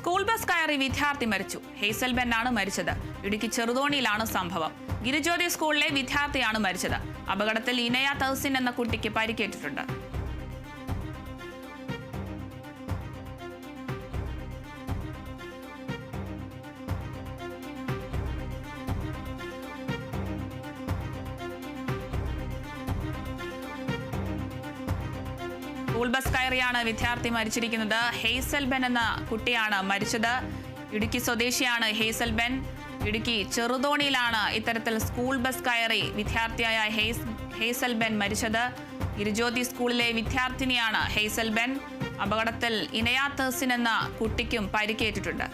School bus കയറി വിദ്യാർത്ഥി മരിച്ചു. ഹേസൽ ബെന്നാണ് മരിച്ചത്. ഇടുക്കി ചെറുതോണിയിലാണ് സംഭവം. ഗിരിജ്യോതി സ്കൂളിലെ വിദ്യാർത്ഥിയാണ് മരിച്ചത്. അപകടത്തിൽ ഇനയ തഹസിൻ എന്ന കുട്ടിക്ക് പരിക്കേറ്റിട്ടുണ്ട്. സ്കൂൾ ബസ് കയറിയാണ് വിദ്യാർത്ഥി മരിച്ചിരിക്കുന്നത്. ഹെയ്സൽ ബെൻ എന്ന കുട്ടിയാണ് മരിച്ചത്. ഇടുക്കി സ്വദേശിയാണ് ഹെയ്സൽ ബെൻ ഇടുക്കി ചെറുതോണിയിലാണ് ഇത്തരത്തിൽ സ്കൂൾ ബസ് കയറി വിദ്യാർത്ഥിയായ ഹെയ്സ് ഹെയ്സൽ ബെൻ മരിച്ചത്. ഇരുജ്യോതി സ്കൂളിലെ വിദ്യാർത്ഥിനിയാണ് ഹെയ്സൽ ബെൻ അപകടത്തിൽ ഇനയാ തേഴ്സിൻ എന്ന കുട്ടിക്കും പരിക്കേറ്റിട്ടുണ്ട്.